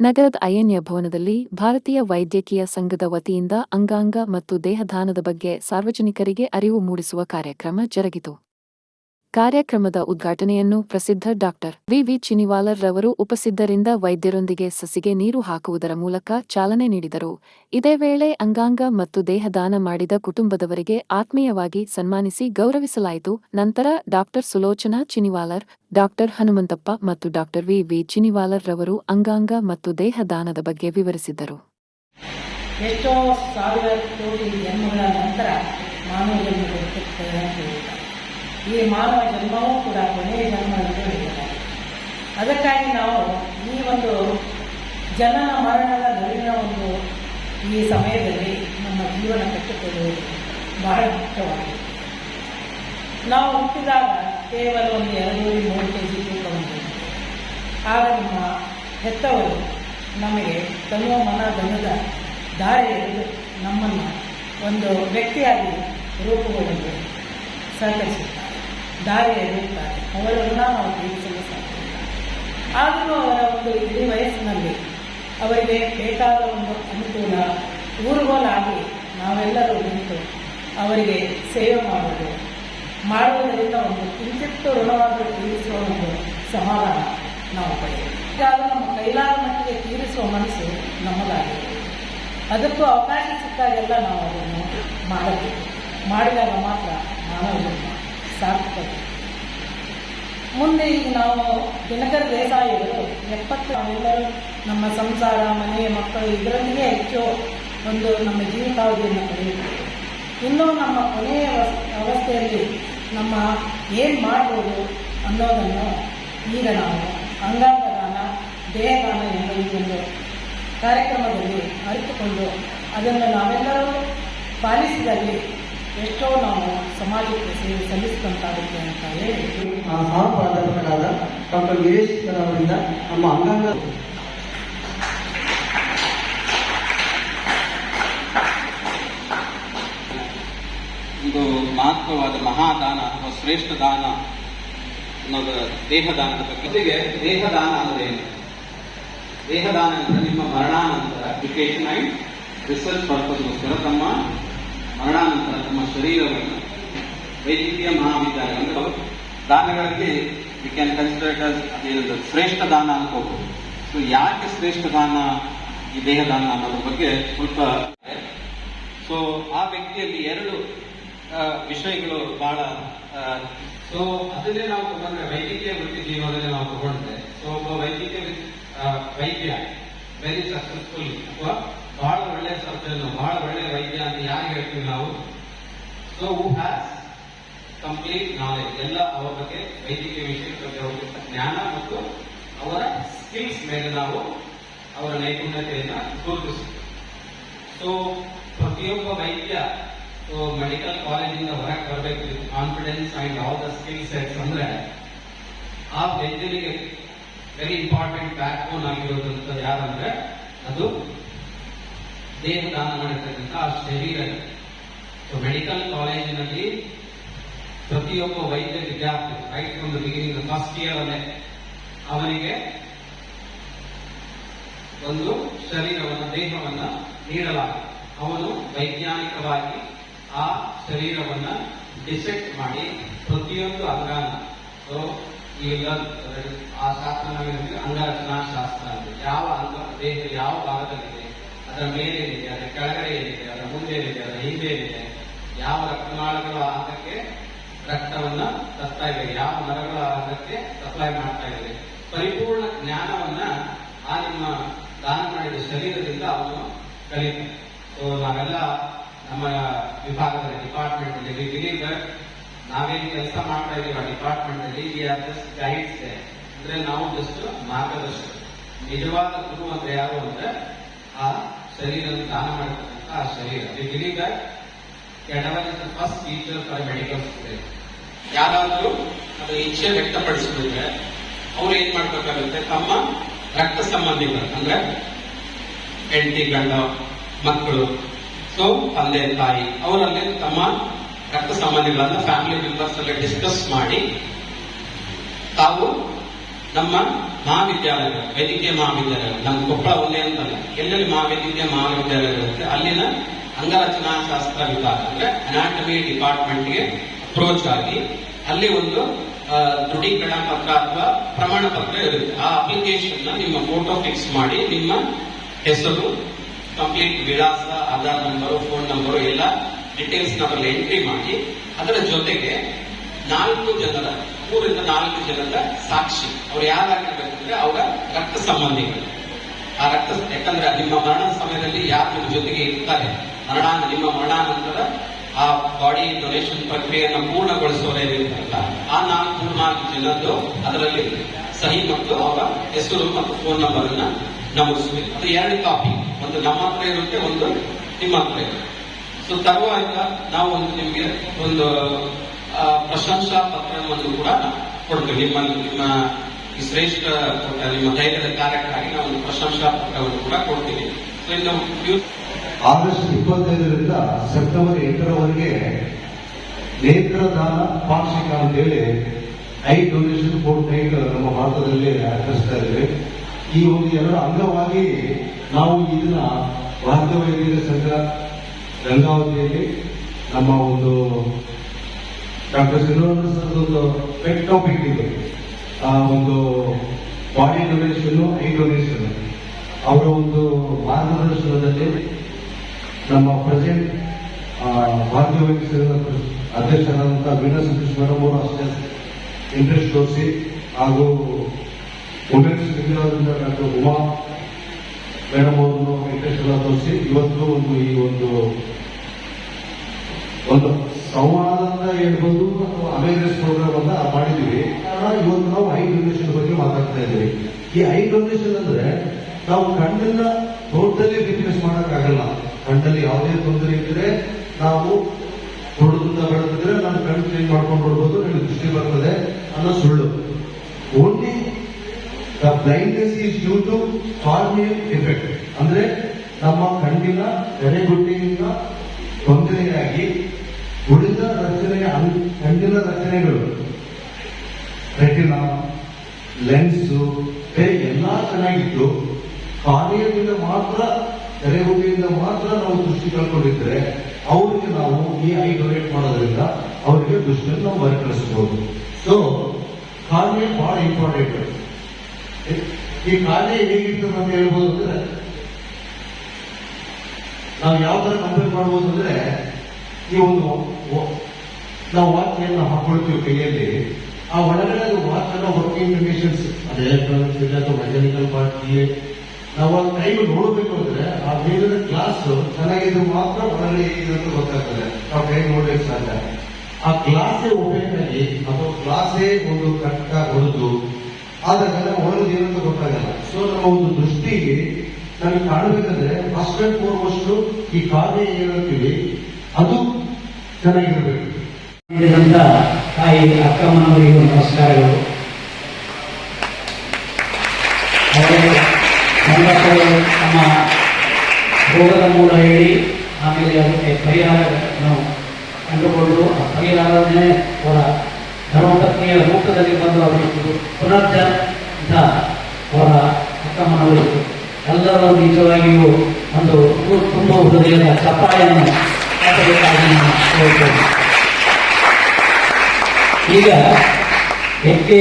ನಗರದ ಅಯನ್ಯ ಭವನದಲ್ಲಿ ಭಾರತೀಯ ವೈದ್ಯಕೀಯ ಸಂಘದ ವತಿಯಿಂದ ಅಂಗಾಂಗ ಮತ್ತು ದೇಹದಾನದ ಬಗ್ಗೆ ಸಾರ್ವಜನಿಕರಿಗೆ ಅರಿವು ಮೂಡಿಸುವ ಕಾರ್ಯಕ್ರಮ ಜರುಗಿತು. ಕಾರ್ಯಕ್ರಮದ ಉದ್ಘಾಟನೆಯನ್ನು ಪ್ರಸಿದ್ಧ ಡಾಕ್ಟರ್ ವಿವಿ ಚಿನಿವಾಲರ್ ರವರು ಉಪಸಿದ್ಧರಿಂದ ವೈದ್ಯರೊಂದಿಗೆ ಸಸಿಗೆ ನೀರು ಹಾಕುವುದರ ಮೂಲಕ ಚಾಲನೆ ನೀಡಿದರು. ಇದೇ ವೇಳೆ ಅಂಗಾಂಗ ಮತ್ತು ದೇಹದಾನ ಮಾಡಿದ ಕುಟುಂಬದವರಿಗೆ ಆತ್ಮೀಯವಾಗಿ ಸನ್ಮಾನಿಸಿ ಗೌರವಿಸಲಾಯಿತು. ನಂತರ ಡಾಕ್ಟರ್ ಸುಲೋಚನಾ ಚಿನಿವಾಲರ್ ಡಾಕ್ಟರ್ ಹನುಮಂತಪ್ಪ ಮತ್ತು ಡಾಕ್ಟರ್ ವಿ. ವಿ. ಚಿನಿವಾಲರ್ ರವರು ಅಂಗಾಂಗ ಮತ್ತು ದೇಹದಾನದ ಬಗ್ಗೆ ವಿವರಿಸಿದ್ದರು ಎಷ್ಟೋ ಸಾವಿರ ಕೋಟಿ ನಂತರ ಮಾನವ ಜನ್ಮ ಬದುಕುತ್ತದೆ ಅಂತ ಹೇಳ್ತಾರೆ ಈ ಮಾನವ ಜನ್ಮವೂ ಕೂಡ ಕೊನೆಯ ಜನ್ಮ ಅದಕ್ಕಾಗಿ ನಾವು ಈ ಒಂದು ಜನನ ಮರಣದ ನಡುವಿನ ಒಂದು ಈ ಸಮಯದಲ್ಲಿ ನಮ್ಮ ಜೀವನ ಕಟ್ಟಿಕೊಳ್ಳುವುದು ಬಹಳ ಮುಖ್ಯವಾಗಿದೆ. ನಾವು ಹುಟ್ಟಿದಾಗ ಕೇವಲ ಒಂದು ಎರಡೂರಿ ಮೂರು ಕೆ ಜಿ ಆಗ ನಮ್ಮ ಹೆತ್ತವರು ನಮಗೆ ತನ್ನ ಮನ ಧನದ ದಾರಿಯಲ್ಲಿ ನಮ್ಮನ್ನು ಒಂದು ವ್ಯಕ್ತಿಯಾಗಿ ರೂಪುಗೊಳ್ಳಲು ಸಹಕರಿಸುತ್ತಾರೆ. ದಾರಿ ಎರೆಯುತ್ತಾರೆ ಅವರನ್ನು ನಾವು ಪ್ರೀತಿಸಲು ಸಾಧ್ಯವಿಲ್ಲ. ಆದರೂ ಅವರ ಒಂದು ಇಡೀ ವಯಸ್ಸಿನಲ್ಲಿ ಅವರಿಗೆ ಬೇಕಾದ ಒಂದು ಅನುಕೂಲ, ಊರುಗೋಲಾಗಿ ನಾವೆಲ್ಲರೂ ನಿಂತು ಅವರಿಗೆ ಸೇವೆ ಮಾಡೋದು ಮಾಡುವುದರಿಂದ ಒಂದು ಕಿಂಚಿತ್ತು ಋಣವಾದರೂ ತೀರಿಸುವ ಒಂದು ಸಮಾಧಾನ ನಾವು ಪಡೆಯುವುದು. ಹೀಗಾಗಿ ನಮ್ಮ ಕೈಲಾದ ಮಟ್ಟಿಗೆ ತೀರಿಸುವ ಮನಸ್ಸು ನಮ್ಮದಾಗಿದೆ. ಅದಕ್ಕೂ ಅವಕಾಶ ಸಿಕ್ಕಾಗೆಲ್ಲ ನಾವು ಅದನ್ನು ಮಾಡಬೇಕು. ಮಾಡಿದಾಗ ಮಾತ್ರ ಮಾನವ ಜನ್ಮ ಸಾರ್ಥಕತೆ ಮುಂದೆ ಈಗ ನಾವು ದಿನಕರ ದೇಸಾಯಿಗಳು ಎಪ್ಪತ್ತು ಎಲ್ಲರೂ ನಮ್ಮ ಸಂಸಾರ, ಮನೆಯ ಮಕ್ಕಳು ಇದರಲ್ಲಿಯೇ ಹೆಚ್ಚು ಒಂದು ನಮ್ಮ ಜೀವಿತಾವಧಿಯನ್ನು ಪಡೆಯುತ್ತೇವೆ ಇನ್ನೂ ನಮ್ಮ ಕೊನೆಯ ಅವಸ್ಥೆಯಲ್ಲಿ ನಮ್ಮ ಏನು ಮಾಡ್ಬೋದು ಅನ್ನೋದನ್ನು ಈಗ ನಾವು ಅಂಗಾಂಗ ದಾನ ದೇಹದಾನ ಎಂಬ ಈ ಒಂದು ಕಾರ್ಯಕ್ರಮದಲ್ಲಿ ಅರಿತುಕೊಂಡು ಅದನ್ನು ನಾವೆಲ್ಲರೂ ಪಾಲಿಸಿದಲ್ಲಿ ಎಷ್ಟೋ ನಾವು ಸಮಾಜಕ್ಕೆ ಸೇವೆ ಸಲ್ಲಿಸಿದಂತಾಗುತ್ತೆ ಅಂತ ಹೇಳಿ ಆ ಸಹ ಪ್ರಾಧ್ಯಾಪಕರಾದ ಡಾಕ್ಟರ್ ವೀರೇಶ್ ಅವರಿಂದ ನಮ್ಮ ಅಂಗಾಂಗ ಒಂದು ಮಹತ್ವವಾದ ಮಹಾದಾನ ಅಥವಾ ಶ್ರೇಷ್ಠ ದಾನ ಅನ್ನೋದು ದೇಹದಾನದ ಬಗ್ಗೆ. ಜೊತೆಗೆ ದೇಹದಾನ ಅಂದ್ರೆ ಏನು? ದೇಹದಾನ ಅಂದ್ರೆ ನಿಮ್ಮ ಮರಣಾನಂತರ ಎಜುಕೇಶನ್ ಅಂಡ್ ರಿಸರ್ಚ್ ಪರ್ಪಸ್ಗೋಸ್ಕರ ತಮ್ಮ ಮರಣಾನಂತರ ತಮ್ಮ ಶರೀರವನ್ನು ವೈದ್ಯಕೀಯ ಮಹಾವಿದ್ಯಾಲಯ ಅಂದ್ರೆ ದಾನಗಳಲ್ಲಿ ವಿ ಕ್ಯಾನ್ ಕನ್ಸಿಡರ್ ಅದೇನದು ಶ್ರೇಷ್ಠ ದಾನ ಅನ್ಕೋಬಹುದು ಸೊ ಯಾಕೆ ಶ್ರೇಷ್ಠ ದಾನ, ಈ ದೇಹದಾನ ಅನ್ನೋದ್ರ ಬಗ್ಗೆ ಸ್ವಲ್ಪ ಸೊ ಆ ವ್ಯಕ್ತಿಯಲ್ಲಿ ಎರಡು ವಿಷಯಗಳು ಬಹಳ ಸೊ ಅದನ್ನೇ ನಾವು ತಗೊಂಡ್ರೆ ವೈದ್ಯಕೀಯ ವೃತ್ತಿ ಜೀವನದಲ್ಲಿ ನಾವು ತಗೊಂಡ್ರೆ, ಸೊ ಒಬ್ಬ ವೈದ್ಯಕೀಯ ವೈದ್ಯ ವೆರಿ ಸಕ್ಸಸ್ಫುಲ್ ಅಥವಾ ಬಹಳ ಒಳ್ಳೆ ಸರ್ಜನ್ ಬಹಳ ಒಳ್ಳೆ ವೈದ್ಯ ಅಂತ ಯಾರು ಹೇಳ್ತೀವಿ ನಾವು? So who has complete knowledge ಎಲ್ಲ ಅವರ ಬಗ್ಗೆ ವೈದ್ಯಕೀಯ ವಿಷಯದ ಬಗ್ಗೆ ಅವರಿಗೆ ಜ್ಞಾನ ಮತ್ತು ಅವರ ಸ್ಕಿಲ್ಸ್ ಮೇಲೆ ನಾವು ಅವರ ನೈಪುಣ್ಯತೆಯನ್ನು ಗುರುತಿಸುತ್ತೇವೆ. ಸೊ ಪ್ರತಿಯೊಬ್ಬ ವೈದ್ಯ ಮೆಡಿಕಲ್ ಕಾಲೇಜಿಂದ ಹೊರಗೆ ಬರಬೇಕು. Confidence and all the skill sets ಅಂದ್ರೆ ಆ ವೈದ್ಯರಿಗೆ ವೆರಿ ಇಂಪಾರ್ಟೆಂಟ್ ಬ್ಯಾಕ್ ಬೋನ್ ಆಗಿರೋದಂತ ಯಾರಂದ್ರೆ ಅದು ದೇಹ ದಾನ ಮಾಡಿರ್ತಕ್ಕಂಥ ಆ ಶರೀರ ಮೆಡಿಕಲ್ ಕಾಲೇಜಿನಲ್ಲಿ ಪ್ರತಿಯೊಬ್ಬ ವೈದ್ಯ ವಿದ್ಯಾರ್ಥಿ right from the beginning first year ಅಲ್ಲೇ, ಅವನಿಗೆ ಒಂದು ಶರೀರವನ್ನು, ದೇಹವನ್ನ ನೀಡಲಾಗಿದೆ. ಅವನು ವೈಜ್ಞಾನಿಕವಾಗಿ ಆ ಶರೀರವನ್ನು ಡಿಸೆಕ್ಟ್ ಮಾಡಿ ಪ್ರತಿಯೊಂದು ಅಂಗಾಂಗ. ಸೊ ಈಗ ಆ ಶಾಸ್ತ್ರ ನಾವೇನಿದೆ ಅಂಗರಚನಾ ಶಾಸ್ತ್ರ ಅಂತ. ಯಾವ ಅಂಗ, ದೇಹ ಯಾವ ಭಾಗದಲ್ಲಿದೆ? ಅದರ ಮೇಲೆ ಏನಿದೆ ಅದರ ಕೆಳಗಡೆ ಏನಿದೆ ಅದರ ಮುಂದೆ ಏನಿದೆ ಅದರ ಹಿಂದೆ ಏನಿದೆ ಯಾವ ರಕ್ತನಾಳಗಳು ಆಹಾರಕ್ಕೆ ರಕ್ತವನ್ನ ತರ್ತಾ ಇದೆ ಯಾವ ಮರಗಳ ಆಹಾರಕ್ಕೆ ಸಪ್ಲೈ ಮಾಡ್ತಾ ಇದೆ ಪರಿಪೂರ್ಣ ಜ್ಞಾನವನ್ನ ಆ ನಿಮ್ಮ ದಾನ ಮಾಡಿದ ಶರೀರದಿಂದ ಅವನು ಕಲಿ ಸೊ ನಾವೆಲ್ಲ ನಮ್ಮ ವಿಭಾಗದ ಡಿಪಾರ್ಟ್ಮೆಂಟ್ ಅಲ್ಲಿ believe that ನಾವೇನು ಕೆಲಸ ಮಾಡ್ತಾ ಇದೀವಿ ಆ ಡಿಪಾರ್ಟ್ಮೆಂಟ್ ಅಲ್ಲಿ ವಿ ಜಸ್ಟ್ ಗೈಡ್ಸ್ ಅಂದ್ರೆ ನಾವು ಜಸ್ಟ್ ಮಾರ್ಗದರ್ಶಕ ನಿಜವಾದ ಗುರು ಅಂದ್ರೆ ಯಾರು ಅಂದ್ರೆ ಆ ಶರೀರ ದಾನ ಮಾಡತಕ್ಕಂತಹ ಆ ಶರೀರ. We believe that the first teacher for medical student ಯಾರಾದರೂ ಅದು ಇಚ್ಛೆ ವ್ಯಕ್ತಪಡಿಸಿದ್ರೆ ಅವ್ರು ಏನ್ ಮಾಡ್ಬೇಕಾಗುತ್ತೆ? ತಮ್ಮ ರಕ್ತ ಸಂಬಂಧಿಗಳು, ಅಂದ್ರೆ ಹೆಂಡತಿ, ಗಂಡ, ಮಕ್ಕಳು, ಸೊ, ತಂದೆ, ತಾಯಿ, ಅವರಲ್ಲಿ ತಮ್ಮ ರಕ್ತ ಸಂಬಂಧಿಗಳನ್ನ ಫ್ಯಾಮಿಲಿ ಮೆಂಬರ್ಸ್ ಅಲ್ಲಿ ಡಿಸ್ಕಸ್ ಮಾಡಿ ತಾವು ನಮ್ಮ ಮಹಾವಿದ್ಯಾಲಯಗಳು ವೈದ್ಯಕೀಯ ಮಹಾವಿದ್ಯಾಲಯಗಳು ನಮ್ಮ ಕೊಪ್ಪಳ ಒಂದೇ ಅಂತಲ್ಲ, ಎಲ್ಲೆಲ್ಲಿ ಮಹಾವೈದ್ಯಕೀಯ ಮಹಾವಿದ್ಯಾಲಯಗಳಿರುತ್ತೆ ಅಲ್ಲಿನ ಅಂಗರಚನಾ ಶಾಸ್ತ್ರ ವಿಭಾಗ, ಅಂದ್ರೆ ಅನಾಟಮಿ ಡಿಪಾರ್ಟ್ಮೆಂಟ್ಗೆ ಅಪ್ರೋಚ್ ಆಗಿ ಅಲ್ಲಿ ಒಂದು ದೃಢೀಕರಣ ಪತ್ರ ಅಥವಾ ಪ್ರಮಾಣ ಪತ್ರ ಇರುತ್ತೆ. ಆ ಅಪ್ಲಿಕೇಶನ್ ನಿಮ್ಮ ಫೋಟೋ ಫಿಕ್ಸ್ ಮಾಡಿ, ನಿಮ್ಮ ಹೆಸರು ಕಂಪ್ಲೀಟ್ ವಿಳಾಸ, ಆಧಾರ್ ನಂಬರು ಫೋನ್ ನಂಬರು ಎಲ್ಲ ಡೀಟೇಲ್ಸ್ ನಮ್ಮಲ್ಲಿ ಎಂಟ್ರಿ ಮಾಡಿ, ಅದರ ಜೊತೆಗೆ ನಾಲ್ಕು ಜನರ ಮೂರಿಂದ ನಾಲ್ಕು ಜನರ ಸಾಕ್ಷಿ. ಅವ್ರು ಯಾರಾಗಿರ್ಬೇಕಂದ್ರೆ ಅವರ ರಕ್ತ ಸಂಬಂಧಿಗಳು. ಆ ರಕ್ತ ಯಾಕಂದ್ರೆ ನಿಮ್ಮ ಮರಣ ಸಮಯದಲ್ಲಿ ಯಾರು ನಿಮ್ಮ ಜೊತೆಗೆ ಇರ್ತಾರೆ? ಮರಣ ನಿಮ್ಮ ಮರಣಾನಂತರ ಆ ಬಾಡಿ ಡೊನೇಷನ್ ಪ್ರಕ್ರಿಯೆಯನ್ನು ಪೂರ್ಣಗೊಳಿಸುವವರೇ ಇರ್ತಾರಲ್ಲ, ಆ ನಾಲ್ಕು ನಾಲ್ಕು ಜನದ್ದು ಅದರಲ್ಲಿ ಸಹಿ ಮತ್ತು ಅವರ ಹೆಸರು ಮತ್ತು ಫೋನ್ ನಂಬರ್ ಅನ್ನ ನಮೂದಿಸಬೇಕು. ಅದು ಎರಡು ಕಾಪಿ ಒಂದು ನಮ್ಮ ಹತ್ರ ಇರುತ್ತೆ, ಒಂದು ನಿಮ್ಮ ಹತ್ರ ಇರುತ್ತೆ. ಸೊ ತರುವಾಯ ನಾವು ಒಂದು ನಿಮಗೆ ಒಂದು ಪ್ರಶಂಸಾ ಪತ್ರವನ್ನು ಕೂಡ ಕೊಡ್ತೀವಿ. ನಿಮ್ಮ ನಿಮ್ಮ ಶ್ರೇಷ್ಠ ನಿಮ್ಮ ಧೈರ್ಯದ ಕಾರ್ಯಕ್ಕಾಗಿ ನಾವು ಪ್ರಶಂಸಾ ಪತ್ರವನ್ನು ಕೂಡ ಕೊಡ್ತೀವಿ. ಆಗಸ್ಟ್ ಇಪ್ಪತ್ತೈದರಿಂದ ಸೆಪ್ಟೆಂಬರ್ ಎಂಟರವರೆಗೆ ನೇತ್ರದಾನ ಪಾಕ್ಷಿಕ ಅಂತೇಳಿ ಐ ಡೊನೇಷನ್ ಫೋರ್ ನೈಟ್ ನಮ್ಮ ಭಾರತದಲ್ಲಿ ಆಚರಿಸ್ತಾ ಇದ್ದೇವೆ. ಈ ಒಂದು ಎರಡು ಅಂಗವಾಗಿ ನಾವು ಇದನ್ನ ಭಾರತ ವೈದ್ಯರ ಸಂಘ ಗಂಗಾವತಿಯಲ್ಲಿ ನಮ್ಮ ಒಂದು ಡಾಕ್ಟರ್ ಶ್ರೀನಿವಾಸ ಒಂದು ಪೆಟ್ ಟಾಪಿಕ್ ಇದೆ ಆ ಒಂದು ಬಾಡಿ ಡೊನೇಷನ್ ಐ ಡೊನೇಷನ್ ಅವರ ಒಂದು ಮಾರ್ಗದರ್ಶನದಲ್ಲಿ ನಮ್ಮ ಪ್ರೆಸೆಂಟ್ ಭಾರತೀಯ ವೈದ್ಯರ ಅಧ್ಯಕ್ಷರಾದಂತಹ ವೀಣಾ ಸತೀಶ್ ಅವರು ಅಷ್ಟೇ ಇಂಟ್ರೆಸ್ಟ್ ತೋರಿಸಿ ಹಾಗೂ ವುಮೆನ್ಸ್ ಸಿಂಗ್ರಾದಿಂದ ಡಾಕ್ಟರ್ ಉಮಾ ಮೇಡಮ್ ಅವರನ್ನು ಇಂಟ್ರೆಸ್ಟ್ ಎಲ್ಲ ತೋರಿಸಿ ಇವತ್ತು ಒಂದು ಈ ಒಂದು ಒಂದು ಸಂವಾದ ಅಂತ ಹೇಳ್ಬೋದು ಅವೇರ್ನೆಸ್ ಪ್ರೋಗ್ರಾಮ್ ಅಂತ ಮಾಡಿದೀವಿ ಇವತ್ತು ನಾವು ಹೈ ಡೊನೇಷನ್ ಬಗ್ಗೆ ಮಾತಾಡ್ತಾ ಇದ್ದೀವಿ. ಈ ಹೈ ಡೊನೇಷನ್ ಅಂದ್ರೆ ನಾವು ಕಣ್ಣನ್ನ ಟೋಟಲಿ ರಿಪ್ಲೇಸ್ ಆಗಲ್ಲ ಕಣ್ಣಲ್ಲಿ ಯಾವುದೇ ತೊಂದರೆ ಇದ್ರೆ ನಾವು ತೊಡದಿಂದ ಬೆಳೆದಿದ್ರೆ ನಾನು ಕಣ್ಣು ಚೇಂಜ್ ಮಾಡ್ಕೊಂಡು ಬರ್ಬೋದು ನನಗೆ ದೃಷ್ಟಿ ಬರ್ತದೆ ಅನ್ನೋ ಸುಳ್ಳು. Only the blindness is due to ಫಾರ್ಮಿಯಲ್ effect ಅಂದ್ರೆ ನಮ್ಮ ಕಣ್ಣಿನ ಎಡೆಗುಡ್ಡೆಯಿಂದ ತೊಂದರೆಯಾಗಿ ಉಳಿದ ರಚನೆ ಕಣ್ಣಿನ ರಚನೆಗಳು. ರೆಟಿನ ಲೆನ್ಸು ಎಲ್ಲ ಚೆನ್ನಾಗಿತ್ತು. ಕಾರ್ಯದಿಂದ ಮಾತ್ರ ಎಡೆಗುಡ್ಡೆಯಿಂದ ಮಾತ್ರ ನಾವು ದೃಷ್ಟಿ ಕಳ್ಕೊಂಡಿದ್ರೆ, ಅವರಿಗೆ ನಾವು ಈ ಐ ಡೊನೇಟ್ ಮಾಡೋದ್ರಿಂದ ಅವರಿಗೆ ದೃಷ್ಟಿಯನ್ನು ನಾವು ಮರುಕಳಿಸಬಹುದು ಸೊ ಕಾರ್ಯ ಬಹಳ ಇಂಪಾರ್ಟೆಂಟ್ ಈ ಕಾರ್ಯ ಹೇಗಿತ್ತು ಅಂತ ಹೇಳ್ಬೋದು ಅಂದ್ರೆ, ನಾವು ಯಾವ ತರ ಕಂಪೇರ್ ಮಾಡ್ಬೋದು ಅಂದ್ರೆ, ಈ ಒಂದು ನಾವು ವಾಚ್ಯನ್ನು ಹಾಕೊಳ್ತೀವಿ ಕೈಯಲ್ಲಿ. ಆ ಒಳಗಡೆ ಅನ್ನೋ ವರ್ಕಿಂಗ್ ಕಂಡೀಷನ್ಸ್ ಅದು ಎಲೆಕ್ಟ್ರಾನಿಕ್ಸ್ ಇಲ್ಲ ಅಥವಾ ಮೆಕ್ಯಾನಿಕಲ್ ಪಾರ್ಟ್ ನಾವು ಆ ಟೈಮ್ ನೋಡಬೇಕು ಅಂದ್ರೆ ಆ ಮೇಲಿನ ಗ್ಲಾಸ್ ಚೆನ್ನಾಗಿದ್ರು ಮಾತ್ರ ಒಳಗಡೆ ಏನಿದೆ ಗೊತ್ತಾಗ್ತದೆ. ನಾವು ಕೈ ನೋಡಬೇಕು ಸಾಧ್ಯ. ಆ ಗ್ಲಾಸೇ ಓಪನ್ ಆಗಿ ಅಥವಾ ಗ್ಲಾಸೇ ಒಂದು ಕಟ್ಟ ಹೊಡೆದು ಆದಾಗ ಒಳಗೆ ಏನಂತ ಗೊತ್ತಾಗಲ್ಲ. ಸೊ ನಮ್ಮ ಒಂದು ದೃಷ್ಟಿಗೆ ನಮಗೆ ಕಾಣಬೇಕಂದ್ರೆ ಫಸ್ಟ್ ಅಂಡ್ ಫಾರ್ಮೋಸ್ಟ್ ಈ ಕಾರ್ಯ ಏನಂತೀವಿ? ಅದು ಚೆನ್ನಾಗಿರ್ಬೇಕು ನೀಡಿದಂತ ತಾಯಿ ಅಕ್ಕಮ್ಮನವರಿಗೂ ನಮಸ್ಕಾರಗಳು ಅವರು ತಮ್ಮ ರೋಗದ ಮೂಲ ಹೇಳಿ ಆಮೇಲೆ ಅದಕ್ಕೆ ಪರಿಹಾರವನ್ನು ಕಂಡುಕೊಂಡು ಆ ಪರಿಹಾರವನ್ನೇ ಅವರ ಧರ್ಮಪತ್ನಿಯ ರೂಪದಲ್ಲಿ ಬಂದು ಅವರು ಪುನರ್ಜನ ಅವರ ಅಕ್ಕಮ್ಮನವರಿಗೂ ಎಲ್ಲರೂ ನಿಜವಾಗಿಯೂ ಒಂದು ತುಂಬ ಹೃದಯದ ಚಪ್ಪಾಳೆಯನ್ನು ಈಗ ಹೆಗ್ಗೆ